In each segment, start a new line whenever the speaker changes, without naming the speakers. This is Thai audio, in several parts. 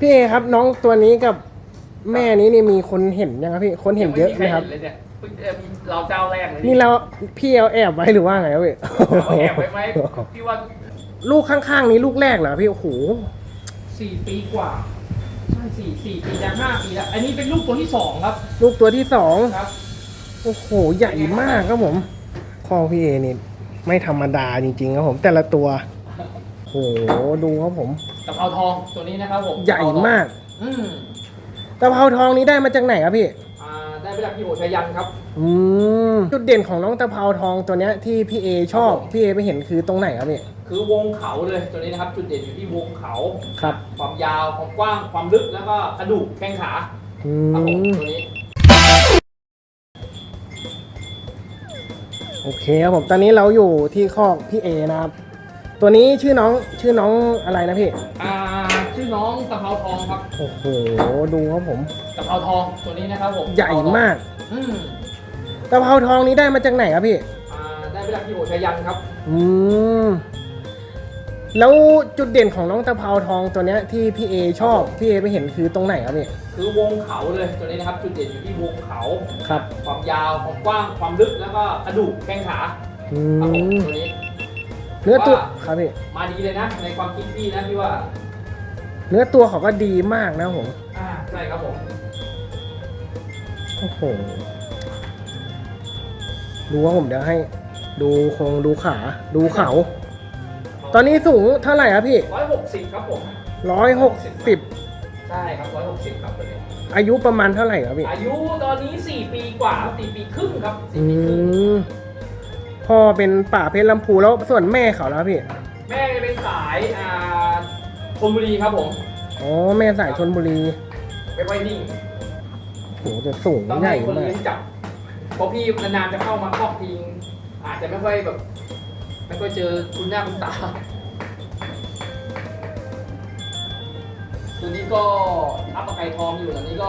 พี่เอครับน้องตัวนี้กับแม่นี้นี่มีคนเห็นยังครับพี่คนเห็นเยอะไหมครับ
เลยเนี่ยเพิ่งเอ่อมีเราเจ้าแรกเลย
นี่เราพี่เอาแอบไว้หรือว่าไงครับพี่
เอาแอบไว้ไหมพี่ว่า
ลูกข้างๆนี้ลูกแรกเหรอพี่โอ้โห
สี่ปีกว่าใช่สี่สี่ปีจะห้าปีแล้ว อันนี้เป็นลูกตัวที่สองครับ
ลูกตัวที่สอง
ครับ
โอ้โหใหญ่มากครับผมพ่อพี่เอนี่ไม่ธรรมดาจริงๆครับผมแต่ละตัว โอ้โหดูครับผม
กะเพราทองตัวนี้นะครับผม
ใหญ่มาก
อืม
ตะเภาทองนี้ได้มาจากไหนครับพี่
อ่าได้มาจากพี่โอชายันครับ
อืมจุดเด่นของน้องตะเภาทองตัวเนี้ยที่พี่เอชอบพี่เอไปเห็นคือตรงไหนครับพี่
คือวงเขาเลยตัวนี้นะครับ จุดเด่นอยู่ที่วงเขา
ครับ
ความยาวความกว้างความลึกแล้วก็กระดูกแข้งขา
อื
ครับผม
ม
ตัวนี้
โอเคครับผมตอนนี้เราอยู่ที่คอกพี่เอนะครับ ตัวนี้ชื่อน้องชื่อน้องอะไรนะพี่
อ่าชื่อน้องกะเพราทองครับ
โอ้โห ดูครับผม
กะเพราทองตัวนี้นะครับผม
ใหญ่มาก
อืม
ตะเภาทองนี้ได้มาจากไหนครับพี่
อ่าได้มาจากพี่โอชายันครับ
อืม แล้วจุดเด่นของน้องตะเภาทองตัวเนี้ยที่พี่เอชอบ พี่เอไปเห็นคือตรงไหนครับพี่
คือวงเขาเลยตัวนี้นะครับ จุดเด่นอยู่ที่วงเขา
ครับ
ความยาวความกว้างความลึกแล้วก็กระดูกแข้งขา
อื
ครับผม
ม
ตัวนี้
เนื้อตัว
ว่า
ครับพี่
มาดีเลยนะ ในความคิดพี่นะพี่ว่า
เนื้อตัวเขาก็ดีมากนะครับผม
อ่าใช่ครับผม
โอ้โหดูว่าผมเดี๋ยวให้ ดูโครงดูขา ดูเขา ตอนนี้สูงเท่าไหร่ครับพี่
ร้อยหกสิบครับผม
ร้อยหกสิบ
ใช่ครับร้อยหกสิบครับตัวนี้
อายุประมาณเท่าไหร่ครับพี่
อายุตอนนี้สี่ปีกว่าครับสี่ปีครึ่งครับสี่
อื
ปีครึ่ง
ม พ่อเป็นป่าเพชรลำพูแล้วส่วนแม่เขาแล้วพี่
แม่จะเป็นสายอ่าธนบุรีครับผม
อ๋อแม่สายชนบุรี
ไม่ค่อยนิ่ง
โหจะสูง
ต้อง
ใหญ่
ให้คน
มาก
เลี้ยงจับเพราะพี่นานๆจะเข้ามาครอบทีงอาจจะไม่ค่อยแบบไม่ค่อยเจอคุณหน้าคุณตาตัวนี้ก็อัปปะไก่ทองอยู่ตอนนี้ก็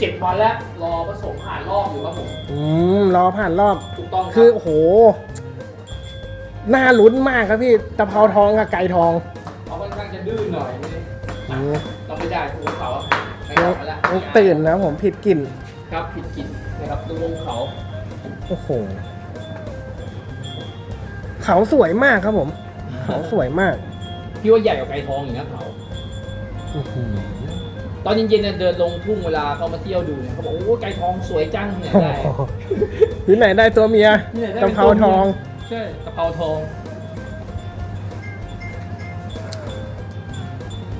37วันแล้วรอผสมผ่านรอบอยู่ครับผม
อืมรอผ่านรอบ
ถูกต้องรับ
คือโอ้โห น่าลุ้นมากครับพี่ตะเภาทองกับไก่ทอง
เขาค่อนข้างจะดื้อหน่อยนี่
อืม
เราไม่ได้ภูเขาไม่
ยัง
กลับมาแล้ว
ยังตื่นนะผมผิดกลิ่น
ครับผิดกินนะครับตัววงเขา
โอ้โห เขาสวยมากครับผม เขาสวยมาก
พี่ว่าใหญ่กว่าไก่ทองอีกนะเขา
อื้อหือ
ตอนเย็นๆเนี่ยเดินลงทุ่งเวลาเขามาเที่ยวดูเนี่ยเขาบอกโอ้ไก่ทองสวยจังเนี่ยได้
ที่ไหนได้ตัวเมีย
เนี่ยได้
ตะ
ป็น
เภาทอง
ใช่กะเพราทอง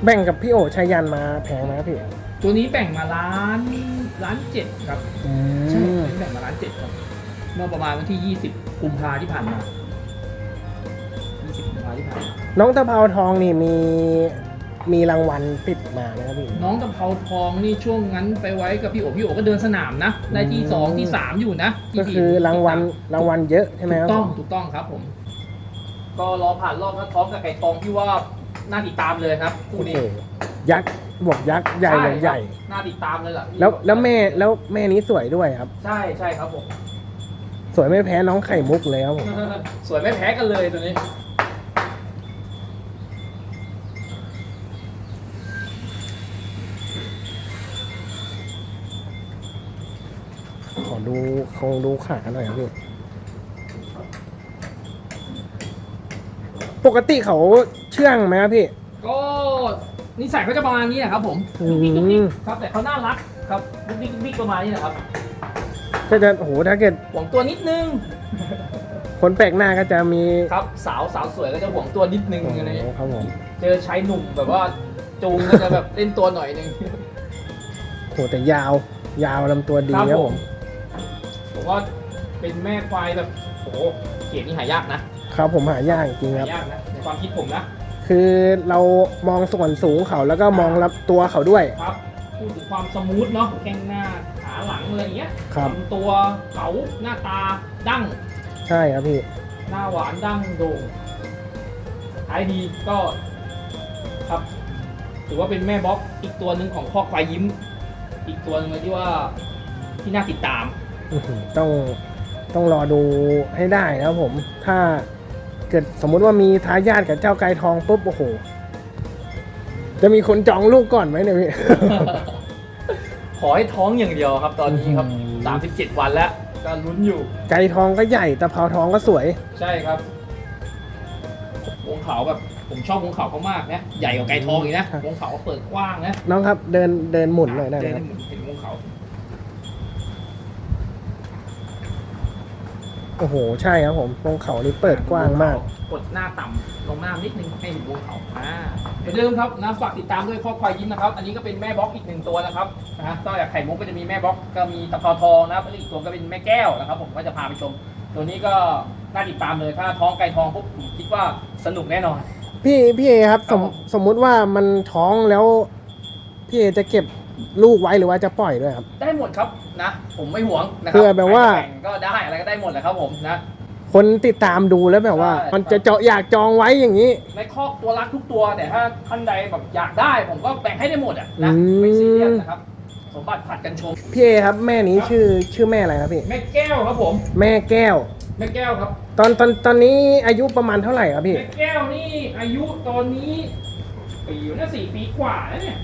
แบ่งกับพี่โอชัยยันมาแพงไหมครับพี่
ตัวนี้แบ่งมาล้านล้านเจ็ดครับ
อื
ใช่
ม
แบ่งมาล้านเจ็ดครับเมื่อประมาณวันที่ 20กุมภาที่ผ่านมา20กุมภาที่ผ่านมา
น้องตะเภาทองนี่มี มีรางวัลติดมาไหมครับพี่
น้องตะเภาทองนี่ช่วงนั้นไปไว้กับพี่โอพี่โอก็เดินสนามนะได้ที่สองที่สามอยู่นะที่
ก็
สี่
คือรางวัล
ที่สม
รางวัลเยอะใช่ไหม
ถู
ครั
ก
บ
ต้อง
ผม
ถูกต้องครับผม ก็รอผ่านรอบแล้วท้องกับไก่ทองที่ว่าน่าติดตามเลยครับคู่
โอ้
นี้
โหยักษ์บวกยักษ์ใหญ่บวกใหญ่
ครับน่าติดตามเลยล่ะ
แล้วแล้วแม่แล้วแม่นี้สวยด้วยครับ
ใช่ใช่ครับผม
สวยไม่แพ้น้องไข่มุกเลยครับผม
สวยไม่แพ้กันเลยตัวนี้
ขอดู คงดูขาหน่อยครับพี่ ปกติเขาเชื่องไหมครับพี่
ก็นิสัยเขาจะประมาณนี้นะครับผม
อืม
ดุ๊กดิ๊กดุ๊กดิ๊กครับแต่เขาน่ารักครับดุ๊กดิ๊กดุ๊กดิ๊กประมาณนี้นะครับ
ก็จะโอ้โหถ้าเกิด
หวงตัวนิดนึง
คนแปลกหน้าก็จะมี
ครับสาวสาวสวยก็จะหวงตัวนิดนึง
โอ้
อะไร
โหครับผม
เจอชายหนุ่มแบบว่าจูงก็จะแบบเล่นตัวหน่อยนึง
โหแต่ยาว ยาวลำตัวดี
ครับ
ครับ
ผ
ผมม
ผมว่าเป็นแม่ควายแบบโอ้โหเกียรตินี่หายากนะครับ
ผมหายากจริงค
หา
รับ
ยากนะในความคิดผมนะ
คือเรามองส่วนสูงเขาแล้วก็มองรับตัวเขาด้วย
ครับพูดถึงความสมูทเนาะแข้งหน้าขาหลังอะไรอย่างเงี้ย
ครับ
ลำตัวเขาหน้าตาดั้ง
ใช่ครับพี่
หน้าหวานดั้งโด่งท้ายดีก็ครับถือว่าเป็นแม่บล็อกอีกตัวหนึ่งของข้อควายยิ้ม อีกตัวหนึงเลยที่ว่าที่น่าติดตาม
อื้อหือ ต้องต้องรอดูให้ได้นะครับผม ถ้าเกิดสมมุติว่ามีทายาทกับเจ้าไก่ทองปุ๊บโอ้โห จะมีคนจองลูกก่อนไหมเนี่ยพี่
ขอให้ท้องอย่างเดียวครับ ตอนนี้ครับ
อืม
37 วันแล้วก็ลุ้นอยู่
ไก่ทองก็ใหญ่ตะเภาทองก็สวย
ใช่ครับ วงเขาแบบ ผมชอบวงเขาเขามากนะ ใหญ่กว่าไก่ทองอีกนะ ครับ วงเขาเปิดกว้างนะ
น้องครับเดินเดินหมุนหน่อยได้ไหม
เดิน
ครับ
ให้หมุนเห็นวงเขา
โอ้โห ใช่ครับผมตรงเขานี่เปิดกว้างมาก
กดหน้าต่ำลงหน้านิดนึงให้เห็นวงเขาอ่าเหมือนเดิมครับนะฝากติดตามด้วยข้อควายยิ้มนะครับ อันนี้ก็เป็นแม่บล็อกอีกหนึ่งตัวนะครับนะฮะต่อจากไข่มุกก็จะมีแม่บล็อกก็มีตะเภาทองนะครับแล้วอีกตัวก็เป็นแม่แก้วนะครับ ผมก็จะพาไปชม ตัวนี้ก็น่าติดตามเลยถ้าท้องไก่ทองปุ๊บผมคิดว่าสนุกแน่นอน
พี่พี่เอครับสม
ครับผม
สมมุติว่ามันท้องแล้ว พี่เอจะเก็บลูกไว้หรือว่าจะปล่อยด้วยครับ
ได้หมดครับ นะ ผมไม่หวงนะครั
เพื่อแบบว่า
ใครจะแข่งก็ได้อะไรก็ได้หมดแหละครับผมนะ
คนติดตามดูแล้วแบบว่า
ใช่
มันจะเจาะอยากจองไว้อย่างนี้
ในคอกตัวรักทุกตัวแต่ถ้าท่านใดแบบอยากได้ ผมก็แบ่งให้ได้หมดอะนะ
อืม
ไม่ซีเรียสนะครับ สมบัติผัดกันชม
พี่เอครับแม่นี้ชื่อชื่อแม่อะไรครับพี่
แม่แก้วครับผม
แม่แก้ว
แม่แก้วครับ
ตอนตอนตอนนี้อายุประมาณเท่าไหร่ครับพี่
แม่แก้วนี่อายุตอนนี้ปีอยู่น่าสี่ปีกว่าแล้วเนี่ย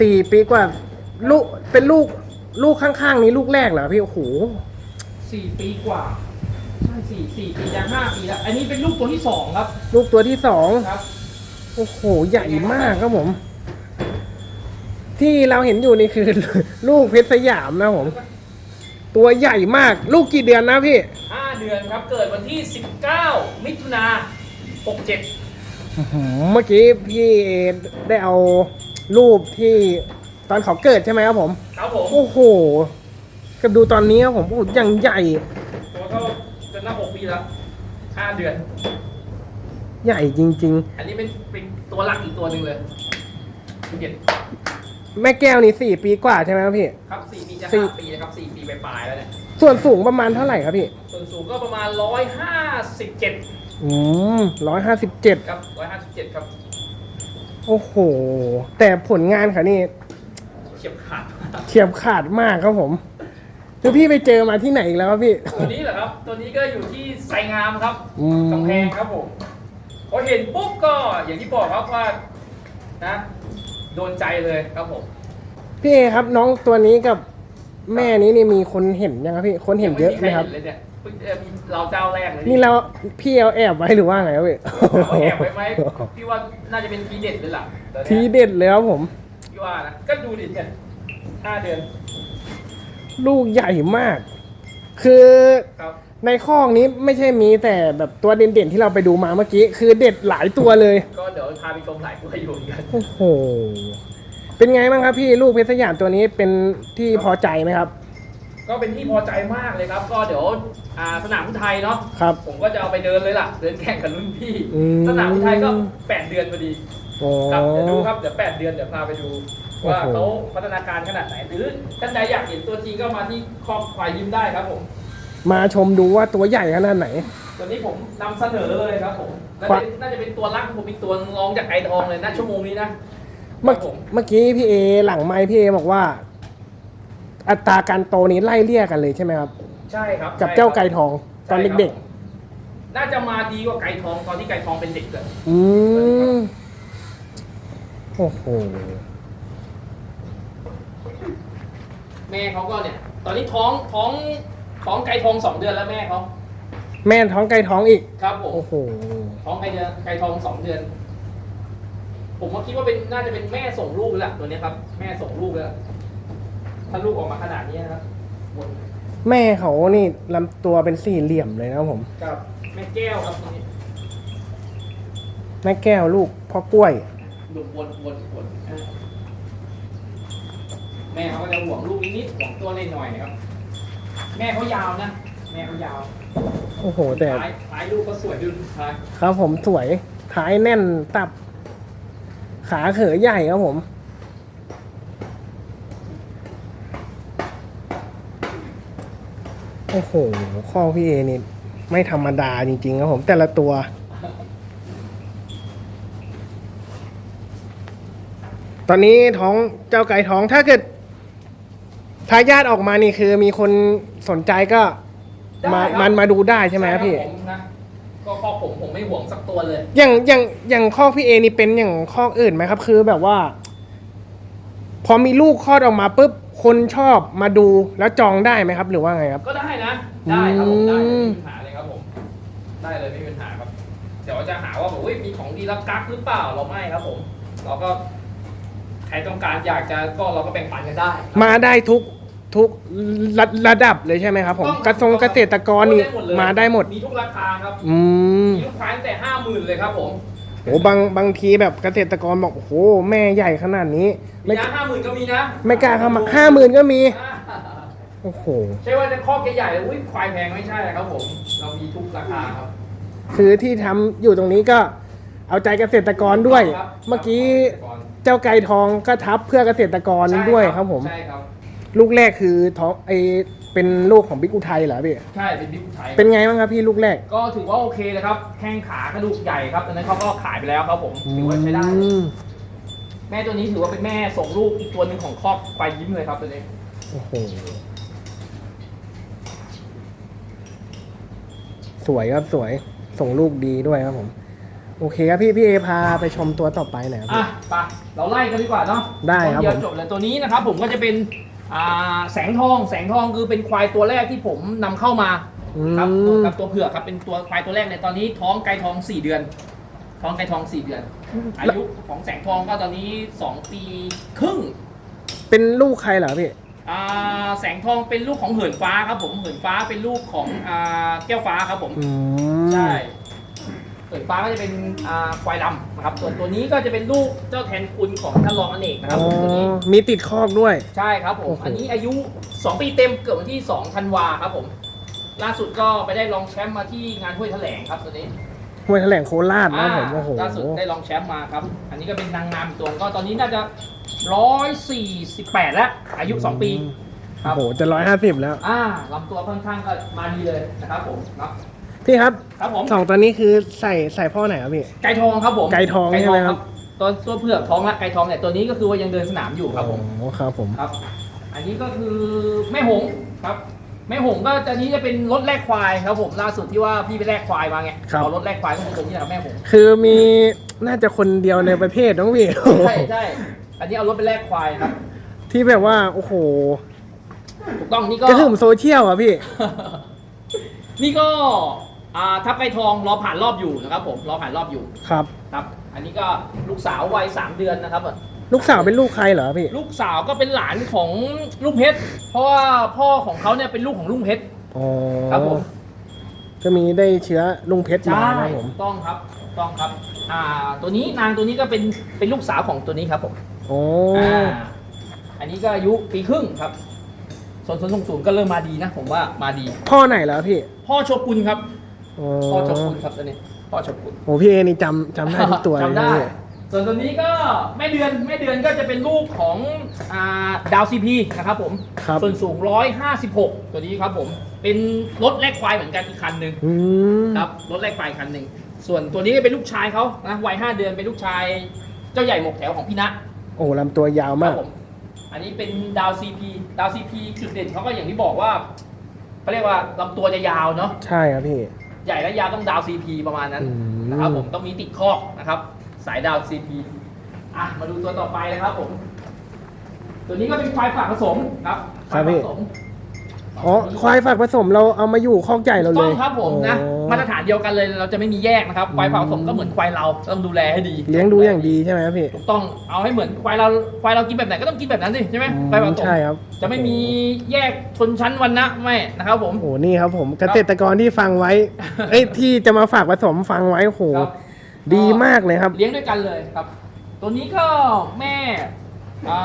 สี่ปีกว่าลูกเป็นลูก ลูกข้างๆนี้ลูกแรกเหรอพี่โอ้โห
สี่ปีกว่าใช่สี่สี่ปีจะห้าปีแล้ว อันนี้เป็นลูกตัวที่สองครับ
ลูกตัวที่สอง
ครับ
โอ้โหใหญ่มากครับผม ที่เราเห็นอยู่นี่คือ ลูกเพชรสยามนะผม ตัวใหญ่มาก ลูกกี่เดือนนะพี่
ห้าเดือนครับเกิดวันที่สิบเก้ามิถุนาหกเจ็ด
เมื่อกี้พี่ได้เอารูปที่ ตอนเขาเกิดใช่ไหมครับผม
ครับผม
โอ้โหกับดูตอนนี้ครับผมโอ้โหยังใหญ่
ตัวเท่าจะหน้าหกปีแล้วห้าเดือน
ใหญ่จริง
อันนี้เป็นเป็นตัวหลักอีกตัวหนึ่งเลยภูเก็ต
ๆ แม่แก้วนี่สี่ปีกว่าใช่ไหมครับพี่
ครับสี่ปีจะ
สี่
ห้าปีนะครับสี่ปีปลายๆแล้วเนี่ย
ส่วนสูงประมาณเท่าไหร่ครับพี่
ส่วนสูงก็ประมาณร้อยห้าสิบเจ็ด
อืมร้อยห้าสิบเจ็ด
ครับร้อยห้าสิบเจ็ดครับ
โอ้โห แต่ผลงานเขานี่
เฉียบขาด
เฉียบขาดมากครับผมคือพี่ไปเจอมาที่ไหนอีกแล้วครับพี่
ตัวนี้เหรอครับ ตัวนี้ก็อยู่ที่ไซงามครับ
อืม
กำแพงครับผมพอเห็นปุ๊บก็อย่างที่บอกครับว่านะโดนใจเลยครับผม
พี่เอครับน้องตัวนี้กับแม่นี้นี่มีคนเห็นยังครับพี่ คนเห็นเยอะไหมครับ
งใเลยเนี่ยเพิ่งเอ่อมีเราเจ้าแรกเลย
นี่เราพี่เอาแอบไว้หรือว่าไงครับพี่
เขาแอบไว้ไหมพี่ว่าน่าจะเป็นทีเด็ดเลยล่ะตอนเนี้ย
ทีเด็ดเลยครับผม
พี่ว่านะก็ดูดิเนี่ยห้าเดือน
ลูกใหญ่มาก คือ
ครับ
ในข้องนี้ไม่ใช่มีแต่แบบตัวเด่นๆที่เราไปดูมาเมื่อกี้ คือเด็ดหลายตัวเลย
ก็เดี๋ยวพาไปชมหลายตัวอยู่เหมือนกัน
โอ้โห เป็นไงบ้างครับพี่ลูกเพชรสยามตัวนี้เป็นที่พอใจไหมครับ
ก็เป็นที่พอใจมากเลยครับ ก็เดี๋ยวอ่าสนามพุทธไทยเนาะ
ครับ
ผมก็จะเอาไปเดินเลยล่ะ เดินแข่งกับรุ่นพี่
อืม
สนามพุทธไทยก็8เดือนพอดี
โอ้
ครับเดี๋ยวดูครับเดี๋ยว8เดือนเดี๋ยวพาไปดูว่า
โอ้โห
เขาพัฒนาการขนาดไหน หรือท่านใดอยากเห็นตัวจริงก็มาที่คอกควายยิ้มได้ครับผม
มาชมดูว่าตัวใหญ่ขนาดไหน
ตัวนี้ผมนำเสนอเลยครับผมน่า
ควา
จะ
ย
น่าจะเป็นตัวรักผมอีกตัวรองจากไก่ทองเลยนะชั่วโมงนี้นะ
เมื่อ
ครับผม
เมื่อกี้พี่เอหลังไม้พี่เอบอกว่า อัตราการโตนี้ไล่เลี่ยกันเลยใช่ไหมครับ
ใช่ครับ
กับ
ใช่
เจ้า
ครับ
ไก่ทองตอน
ใช่ครับ
เด็ก
น่าจะมาดีกว่าไก่ทองตอนที่ไก่ทองเป็นเด็กเลย
ๆ อืม โอ้โห
แม่เขาก็เนี่ย ตอนนี้ท้องท้องท้องไก่ทองสองเดือนแล้วแม่เขา
แม่ท้องไก่ท้องอีก
ครับผม
โอ้โห
ท้องไก่เดือนไก่ทองสองเดือน ผมก็คิดว่าเป็นน่าจะเป็นแม่ส่งลูกแล้วล่ะตัวเนี้ยครับ แม่ส่งลูกแล้วถ้าลูกออกมาขนาดนี้นะครับบน
แม่เขานี่ลำตัวเป็นสี่เหลี่ยมเลยนะครับผม
กับแม่แก้วครับตัวนี้
แม่แก้วลูกพ่อกล้วย
ดูวนวนวนอ่าแม่เขาก็จะห่วงลูกนิดๆห่วงตัวเล็กหน่อยนะครับ แม่เขายาวนะ แม่เขายาว
โอ้โห แต่
ท้ายท้ายลูกก็สวยดูท้าย
ครับผมสวย ท้ายแน่นตับ ขาเขอใหญ่ครับผมโอ้โห ข้อพี่เอนี่ ไม่ธรรมดาจริงๆครับผมแต่ละตัว ตอนนี้ท้องเจ้าไก่ท้องถ้าเกิดทายาทออกมานี่คือมีคนสนใจก็มา
ได้ครับ
มันมาดูได้ใช่ไหมครับพี่
ผมนะก็ข้อผมผมไม่ห่วงสักตัวเลย
อย่างอย่างอย่างข้อพี่เอนี่เป็นอย่างข้ออื่นไหมครับ คือแบบว่า พอมีลูกคลอดออกมาปุ๊บคนชอบมาดูแล้วจองได้ไหมครับ หรือว่าไงครับ
ก็ได้นะ ได้ครับผมได้
อื
ไม่
ม
มีปัญหาเลยครับผม ได้เลยไม่มีปัญหาครับ เดี๋ยวจะหาว่าแบบเฮ้ยมีของดีรับกักหรือเปล่าเราไม่ครับผม เราก็ใค รต้องการอยากจะก็เราก็แบ่งปันกันได้ครับ
มาได้ทุกทุกระระดับเลยใช่ไหมครับ ผม
ต้อง
กระทรวงเกษตรกรนี่
ได้หดเลย
มาได้หมด
มีทุกราคาครับ
อืม
มีลูกค้าตั้งแต่ห้าหมื่นเลยครับผม
โหบางบางทีแบบเกษตรกรบอกโอ้โหแม่ใหญ่ขนาดนี้
มี
ไม่
นะห้าหมื่นก็มีนะ
ไม่กล้าเข้ามาห้าหมื่นก็มี
อ่า
โอ้โห
ใช่ว่าจะคอกใหญ่ๆเลยอุ้ยควายแพงไม่ใช่ครับผม เรามีทุกราคาครับ
คือที่ทำอยู่ตรงนี้ก็เอาใจเกษตรกรด้วย
ครับ
เมื่อกี้ เจ้าไก่ทองก็ทับเพื่อเกษตรกร
ใช่
ด้วยครับผม
ใช่ครับ
ลูกแรกคือท้องไอเป็นลูกของบิ๊กอุทัยเหรอพี่
ใช่เป็นบิ๊กไทย
เป็นไงบ้างครับพี่ลูกแรก
ก็ถือว่าโอเคเลยครับ แข้งขากระดูกใหญ่ครับตอนนั้นเขาก็ขายไปแล้วครับผมถือว่าใช้ได้
อืม
แม่ตัวนี้ถือว่าเป็นแม่ส่งลูกอีกตัวหนึ่งของครอบควายยิ้มเลยครับตัวนี้
โอ้โหสวยครับสวย ส่งลูกดีด้วยครับผม โอเคครับพี่พี่เอพาไปชมตัวต่อไปหน่อยครับ
อะ
พี่
ไปเราไล่กันดีกว่าเนาะ
ได้ครับ
ตัวเดียว
ผม
จบเลยตัวนี้นะครับผมก็จะเป็นอ่าแสงทองแสงทองคือเป็นควายตัวแรกที่ผมนำเข้ามา
อื
ครับ
ม
กับตัวเผือกครับเป็นตัวควายตัวแรกในตอนนี้ท้องไก่ทอง 4 เดือน ท้องไก่ทอง 4 เดือน อายุของแสงทองก็ตอนนี้ 2 ปีครึ่ง
เป็นลูกใครเหรอพี่
อ่าแสงทองเป็นลูกของเหินฟ้าครับผมเหินฟ้าเป็นลูกของอ่าแก้วฟ้าครับผม
อืม
ใช่ เหินฟ้าก็จะเป็นอ่าควายดำนะครับ ส่วนตัวนี้ก็จะเป็นลูกเจ้าแทนคุณของท่านรองอเนกนะครับผมตัวนี้
อ๋อมีติดคอกด้วย
ใช่ครับผ
โอ้
ม
โห
อันนี้อายุ 2 ปีเต็มเกิดวันที่2ธันวาครับผม ล่าสุดก็ไปได้รองแชมป์มาที่งานห้วยแถลงครับตัวนี้
ห้วยแถลงโคราชนะผมโอ้โห
ล่าสุดได้รองแชมป์มาครับ อันนี้ก็เป็นนางงามอีกตัวก็ตอนนี้น่าจะ 148 แล้ว อายุ 2 ปี ครั
โอ้
บ
โหจะร้อยห้าสิบแล้ว
อ่าลำตัวค่อนข้างก็มาดีเลยนะครับผมเนาะ
พี่ครับ
ครับผม
สองตัวนี้คือใส่ใส่พ่อไหนครับพี่
ไก่ทองครับผม
ไก่ทองใช่ไหมครับ
ตัวตัวเผือกท้องละไก่ทองเนี่ยตัวนี้ก็คือว่ายังเดินสนามอยู่ครับผม
โอ้ครับผม
ครับ อันนี้ก็คือแม่หงส์ครับแม่หงส์ก็จะนี้จะเป็นรถแลกควายครับผมล่าสุดที่ว่าพี่ไปแลกควายมาไงเอารถแลกควายก็คือตัวนี้แหละครับแม่หงส์
คือมีน่าจะคนเดียวในประเทศน้องพี่
ใช่ใช่อันนี้เอารถไปแลกควายครับ
ที่แบบว่าโอ้โห
ถูกต้องนี่ก็
กระหึ่มโซเชียลอะพี่
นี่ก็ อ่าทับไก่ทองรอผ่านรอบอยู่นะครับผมรอผ่านรอบอยู่
ครับ
ครับ อันนี้ก็ลูกสาววัยสามเดือนนะครับ
ลูกสาวเป็นลูกใครเหรอพี่
ลูกสาวก็เป็นหลานของลุงเพชรเพราะว่าพ่อของเขาเนี่ยเป็นลูกของลุงเพชร
อ๋อ
ครับผม
ก็มีได้เชื้อลุงเพชรมา
ใช่
นะผม
ถูกต้องครับถูกต้องครับ อ่า ตัวนี้นางตัวนี้ก็เป็นเป็นลูกสาวของตัวนี้ครับผม
โอ้
อ่าอันนี้ก็อายุปีครึ่งครับส่วนส่วนสูงสูงก็เริ่มมาดีนะ ผมว่ามาดี
พ่อไหนเหรอพี่
พ่อโชกุนครับ
อ๋อ
พ่อโชกุนครับตัวนี้พ่อโชกุน
โอ้พี่เอนี่จำจำได้ทุกตัวเลย
จำ
นะ
ได้
พี่
ส่วนตัวนี้ก็แม่เดือนแม่เดือนก็จะเป็นลูกของอ่าดาวซีพีนะครับผม
ครับ
ส่วนสูง 156 ตัวนี้ครับผม เป็นรถแลกควายเหมือนกันอีกคันหนึ่ง
อืม
ครับ รถแลกควายคันหนึ่ง ส่วนตัวนี้ก็เป็นลูกชายเขานะวัย 5 เดือนเป็นลูกชาย เจ้าใหญ่หมกแถวของพี่ณะ
โอ้ลำตัวยาว
ค
มา
รั
ก
บผม อันนี้เป็นดาวซีพีดาวซีพีจุดเด่นเขาก็อย่างที่บอกว่าเขาเรียกว่าลำตัวจะยาวเนาะ
ใช่ครับพี่
ใหญ่และยาวต้องดาวซีพีประมาณนั้น
อืม
นะครับผมต้องมีติดคอกนะครับ สายดาวซีพีอะมาดูตัวต่อไปนะครับผม ตัวนี้ก็เป็นควายฝากผสมครับควายฝากผสม
อ๋อควายฝากผสมเราเอามาอยู่คอกใหญ่เราเล
ต้อยงครับผมนะ
อ๋อ
มาตรฐานเดียวกันเลยเราจะไม่มีแยกนะครับควายฝากผสมก็เหมือนควายเราต้องดูแลให้ดี
เลี้ยงดูอย่างดีใช่ไหมครับพี่
ถูกต้องเอาให้เหมือนควายเราควายเรากินแบบไหนก็ต้องกินแบบนั้นสิใช่ไหมควายฝากผสม
ใช่ครับ
จะไม่มีแยกชนชั้นวันนะไม่นะครับผม
โอ้โหนี่ครับผมเกษตรกรที่ฟังไว้ เอ้ยที่จะมาฝากผสมฟังไว้โอ้โห
ครับ
ดีมากเลยครับ
เลี้ยงด้วยกันเลยครับ ตัวนี้ก็แม่อ่า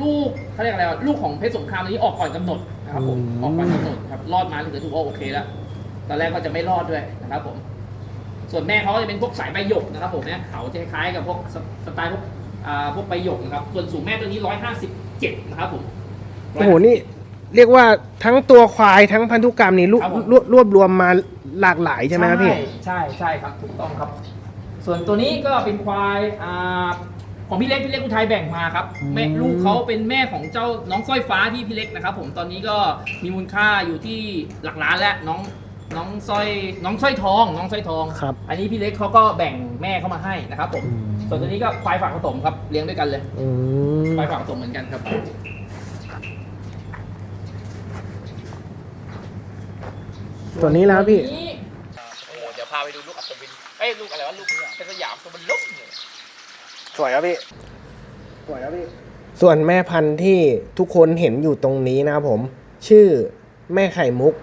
ลูกเขาเรียกอะไรวะลูกของเพชรสงครามตัวนี้ออกก่อนกำหนดนะครับผม
อืม
ออกก่อนกำหนดครับรอดมาถือถือว่าโอเคแล้วตอนแรกก็จะไม่รอดด้วยนะครับผม ส่วนแม่เขาก็จะเป็นพวกสายใบหยกนะครับผมเนี่ยเขาจะคล้ายกับพวกสสไตล์พวกอ่าพวกใบหยกนะครับ ส่วนสูงแม่ตัวนี้ร้อยห้าสิบเจ็ดนะครับผม
โอ้โหนี่เรียกว่าทั้งตัวควายทั้งพันธุกรรมนี่รวบ
ครับผม
รวบรวบรวมมาหลากหลายใช่ไหมครับพี่
ใช่ใช่ครับถูกต้องครับ ส่วนตัวนี้ก็เป็นควายอ่า ของพี่เล็กพี่เล็กอุทัยแบ่งมาครับ
อืม
แม่ลูกเขาเป็นแม่ของเจ้าน้องสร้อยฟ้าที่พี่เล็กนะครับ ผมตอนนี้ก็มีมูลค่าอยู่ที่หลักล้านแล้วน้องน้องสร้อยน้องสร้อยทอง น้องสร้อยทอง
ครับ
อันนี้พี่เล็กเขาก็แบ่งแม่เข้ามาให้นะครับผม
อืม
ส่วนตัวนี้ก็ควายฝากผสมครับเลี้ยงด้วยกันเลย
อืม
ควายฝากผสมเหมือนกันครับ
ตัวนี้แล้วพี่
โอ้โหเดี๋ยวพาไปดูลูกอัศวินเอ้ยลูกอะไรวะลูกเป็นสยามตัวมันลุกเนี่ย
สวยครับพี่ สวยครับพี่ ส่วนแม่พันธุ์ที่ทุกคนเห็นอยู่ตรงนี้นะครับผม ชื่อแม่ไข่มุก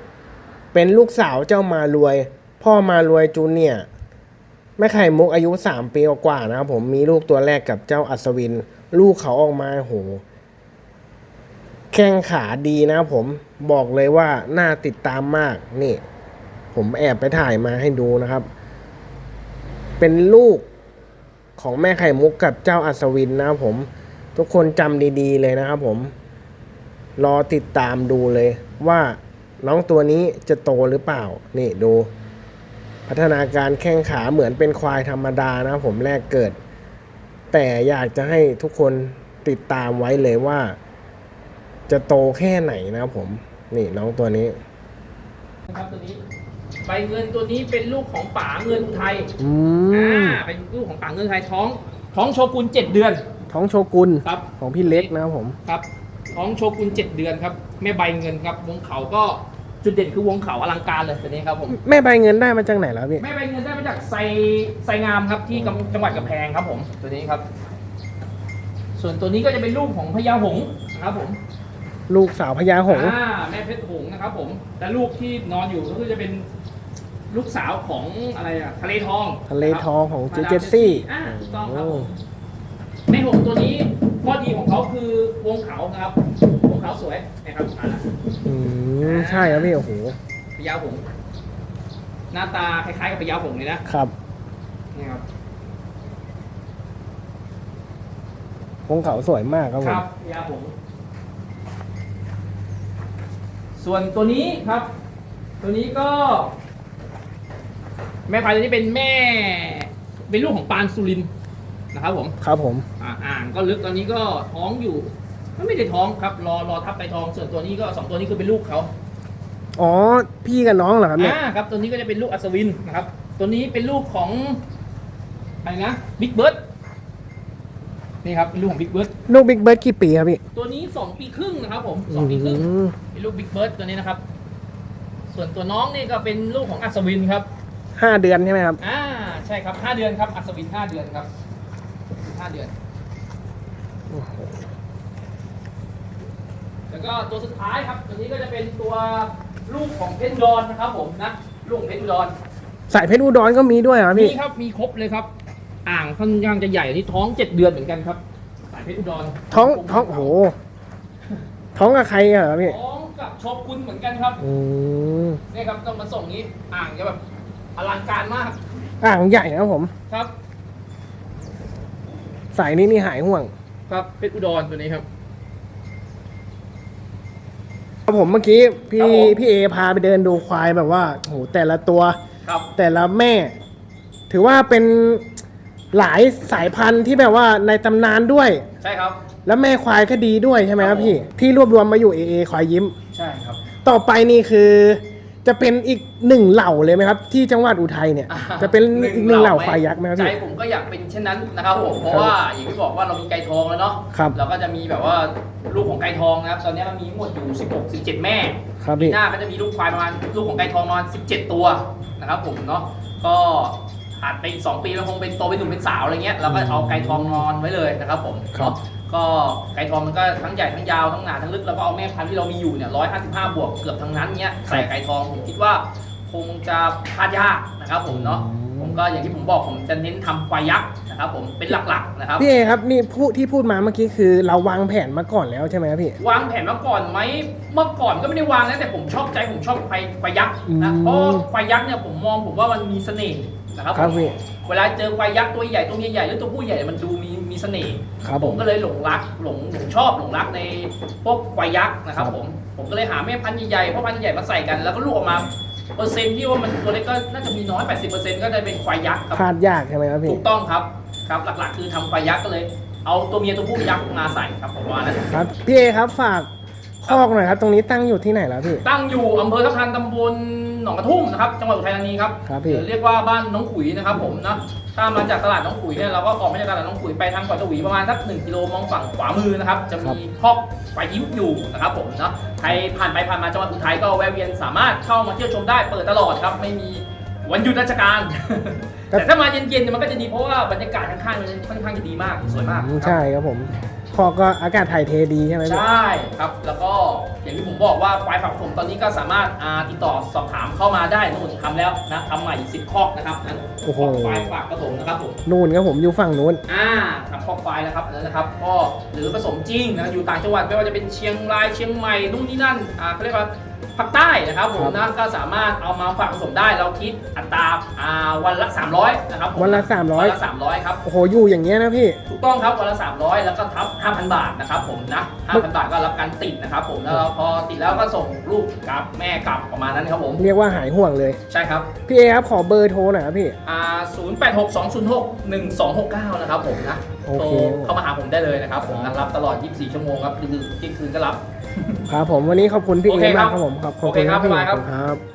เป็นลูกสาวเจ้ามารวย พ่อมารวยจูเนียแม่ไข่มุกอายุสามปีกว่านะครับผมมีลูกตัวแรกกับเจ้าอัศวิน ลูกเขาออกมาโหแข้งขาดีนะครับผมบอกเลยว่าน่าติดตามมากนี่ ผมแอบไปถ่ายมาให้ดูนะครับ เป็นลูก ของแม่ไข่มุกกับเจ้าอัศวินนะครับผม ทุกคนจำดีๆเลยนะครับผม รอติดตามดูเลยว่าน้องตัวนี้จะโตหรือเปล่า นี่ดู พัฒนาการแข้งขาเหมือนเป็นควายธรรมดานะครับผมแรกเกิด แต่อยากจะให้ทุกคนติดตามไว้เลยว่า จะโตแค่ไหนนะครับผม นี่น้องตัวนี้
ครับตัวนี้ ใบเงินตัวนี้เป็นลูกของป๋าเงินอุทัย
อื
อ่ามเป็นลูกของป๋าเงินอุทัยท้อง ท้องโชกุนเจ็ดเดือน
ท้องโชกุน
ครับ
ของพี่เล็กนะครับผม
ครับท้องโชกุนเจ็ดเดือนครับแม่ใบเงินครับ วงเขาก็จุดเด่นคือวงเขาอลังการเลยตัวนี้ครับผม
แม่ใบเงินได้มาจากไหนแล้วพี่
แม่ใบเงินได้มาจากไซไซงามครับที่กำจังหวัดกำแพงครับผมตัวนี้ครับ ส่วนตัวนี้ก็จะเป็นลูกของพญาหงส์นะครับผม
ลูกสาวพญาหงส์
อ่าแม่เพชรหงส์นะครับผมแต่ลูกที่นอนอยู่ก็คือจะเป็นลูกสาวของอะไรอะทะเลทอง
ทะเลทองของ
นะครับ
เจเจสซี่
อ่าถูกต้องครับ
โอ้
ผมแม่หงส์ตัวนี้ข้อดีของเขาคือวงเขานะครับวงเขาสวยนะครับอ่า
อืมใช่ครับพี่โอ้โห
พญาหงส์หน้าตาคล้ายๆกับพญาหงส์เลยนะครับ นี่ครับ
วงเขาสวยมากครับ
ค
ผม
รับพญาหงส์ ส่วนตัวนี้ครับ ตัวนี้ก็ แม่พายตัวนี้เป็นแม่ เป็นลูกของปานสุรินทร์นะครับผม
ครับผม
อ่าอ่างก็ลึกตอนนี้ก็ท้องอยู่ไม่ได้ท้องครับ รอรอทับไปท้อง ส่วนตัวนี้ก็สองตัวนี้คือเป็นลูกเขา
อ๋อ พี่กับน้องเหรอครับเนี่ย
อ่าครับ ตัวนี้ก็จะเป็นลูกอัศวินนะครับ ตัวนี้เป็นลูกของอะไรนะบิ๊กเบิร์ด นี่ครับเป็นลูกของบิ๊กเบิร์ด
ลูกบิ๊กเบิร์ดกี่ปีครับพี่
ตัวนี้สองปีครึ่งนะครับผมสองปีครึ่ง
อืม
เป็นลูกบิ๊กเบิร์ดตัวนี้นะครับ ส่วนตัวน้องนี่ก็เป็นลูกของอัศวินครับ
ห้าเดือนใช่ไหมครับ
อ่าใช่ครับห้าเดือนครับ อัศวินห้าเดือนครับห้าเดือน แล้วก็ตัวสุดท้ายครับ ตัวนี้ก็จะเป็นตัวลูกของเพชรอุดรนะครับ ผมนะ ลูกของเพชรอุดร
สายเพชรอุดรก็มีด้วยเหรอพี่
นี่ครับมีครบเลยครับ อ่างค่อนข้างจะใหญ่ที่ท้องเจ็ดเดือนเหมือนกันครับสายเพชรอุดร
ท้องท้องโอ้โห ท้องกับใครอะเหรอพี่
ท้องกับโชกุนเหมือนกันครับ
อืม
นี่ครับต้องมาส่งนี้อ่างจะแบบอลังการมาก
อ่างใหญ่นะครับผม
ครับ
สายนี้นี่หายห่วง
ครับเพชรอุดรตัวนี้ครับ
ครับผมเมื่อกี้พี่
ครับผม
พี่เอพาไปเดินดูควายแบบว่าโหแต่ละตัว
ครับ
แต่ละแม่ ถือว่าเป็น หลายสายพันธุ์ที่แบบว่าในตำนานด้วย
ใช่ครับ
แล้วแม่ควายก็ดีด้วยใช่ไหมครับพี่ ที่รวบรวมมาอยู่เอเอควายยิ้ม
ใช่ครับ
ต่อไปนี่คือ จะเป็นอีกหนึ่งเหล่าเลยไหมครับ ที่จังหวัดอุทัยเนี่ย จะเป็นอีกหนึ่งเหล่าควายยักษ์ไหมครับ
ใจ
พี่
ผมก็อยากเป็นเช่นนั้นนะครับผมเพราะ
ครับ
ว่าอย่างที่บอกว่าเรามีไก่ทองแล้วเนาะ
ครับ
เราก็จะมีแบบว่าลูกของไก่ทองนะครับตอนนี้มันมีทั้งหมดอยู่ 16 17 แม่
ครับ
ปี
พี่
หน้าก็จะมีลูกควายประมาณลูกของไก่ทองประมาณ17 ตัวนะครับผมเนาะก็ ผ่านไปอีก2ปีมันคงเป็นโตเป็นหนุ่มเป็นสาวอะไรเงี้ยเราก็เอาไก่ทองนอนไว้เลยนะครับผม
ครับ
เนาะก็ไก่ทองมันก็ทั้งใหญ่ทั้งยาวทั้งหนาทั้งลึกแล้วก็เอาแม่พันธุ์ที่เรามีอยู่เนี่ย155บวกเกือบทั้งนั้นเนี้ยใส่ไก่ทองผมคิดว่าคงจะพลาดยากนะครับผมเนาะผมก็อย่างที่ผมบอกผมจะเน้นทำควายยักษ์นะครับผมเป็นหลักๆนะครับ
พี่เอครับนี่พูดที่พูดมาเมื่อกี้คือเราวางแผนมาก่อนแล้วใช่ไหมครับพี่
วางแผนมาก่อนไหมเมื่อก่อนก็ไม่ได้วางนะแต่ผมชอบใจผมชอบควายควายยักษ์นะ
อืม
เพราะควายยักษ์เนี่ยผมมองผมว่ามันมีเสน่ห์ นะครับ
ครับ
ผม
พี่
เวลาเจอควายยักษ์ตัวใหญ่ตัวใหญ่ๆหรือตัวผู้ใหญ่มันดูมีมีเสน่ห์
ครับ
ผ
ผมม
ก็เลยหลงรักหลงหลงชอบหลงรักในพวกควายยักษ์นะครับ
ครับ
ผมผมก็เลยหาแม่พันธุ์ใหญ่ๆพ่อพันธุ์ใหญ่ๆมาใส่กันแล้วก็ลูกออกมาเปอร์เซ็นต์ที่ว่ามันตัวเล็กก็น่าจะมีน้อย 80%ก็จะเป็นควายยักษ์ครับ
พลาดยากใช่ไหมครับพี่
ถูกต้องครับครับหลักๆ คือทำควายยักษ์ก็เลย เอาตัวเมียตัวผู้ยักษ์มาใส่ครับผมว่านะครับ
พี่เอครับฝากคอกหน่อยครับ ตรงนี้ตั้งอยู่ที่ไหนแล้วพี่
ตั้งอยู่อำเภอทับทันตำบล หนองกระทุ่มนะครับจังหวัดอุทัยธานีครับ
ครับพี่
หรือเรียกว่าบ้านน้องขุยนะครับผมนะถ้ามาจากตลาดน้องขุยเนี่ยเราก็ออกมาจากตลาดน้องขุยไปทางเกาะสวีประมาณสักหนึ่งกิโลมองฝั่งขวามือนะครับจะมีคอกควายยิ้มอยู่นะครับผมเนาะใครผ่านไปผ่านมาจังหวัดอุทัยก็แวะเวียนสามารถเข้ามาเที่ยวชมได้เปิดตลอดครับไม่มีวันหยุดราชการ
ครับ
แต่ถ้ามาเย็นๆเนี่ยมันก็จะดีเพราะว่าบรรยากาศข้างๆมันค่อนข้างจะดีมากสวยมาก
อืมใช่ครับผม คอกก็อากาศถ่ายเทดีใช่ไหมพี่
ใช่ครับ แล้วก็อย่างที่ผมบอกว่าควายฝักผมตอนนี้ก็สามารถอ่าติดต่อสอบถามเข้ามาได้นู่นทำแล้วนะทำใหม่สิบคอกนะครับนั้น
โอ้โห
ควายฝากผสมนะครับผม
นู่นครับผมอยู่ฝั่งนู้น
อ่าทำคอกควายนะครับนั่นนะครับก็หรือผสมจริงนะอยู่ต่างจังหวัดไม่ว่าจะเป็นเชียงรายเชียงใหม่นู่นนี่นั่นอ่าเขาเรียกว่า ภาคใต้นะครับผมนะก็สามารถเอามาฝากผสมได้เราคิดอัตราอ่าวันละ 300นะครับผม
วันละ 300
วันละ300ครับ
โอ้โหอยู่อย่างเงี้ยนะพี่
ถูกต้องครับวันละ 300 แล้วก็ทับ 5,000 บาทนะครับผมนะ5,000 บาทก็รับการติดนะครับผมแล้วพอติดแล้วก็ส่งลูกกลับแม่กลับประมาณนั้นครับผม
เรียกว่าหายห่วงเลย
ใช่ครับ
พี่เอครับขอเบอร์โทรหน่อยครับพี่
อ่า0862061269 นะครับผมนะ
โอ
โทร
เค
เข้ามาหาผมได้เลยนะครับผมนะรับตลอด 24 ชั่วโมงครับดึกๆเที่ยงคืนก็รับ
ครับผมวันนี้ขอบคุณพี่
โอ
เอ
เคครั
มา
บ
กครับผมขอบขอบ
โอเค
คุณ
ครับ
พี่
บ๊ายบายครับ
ขอบคุณครับ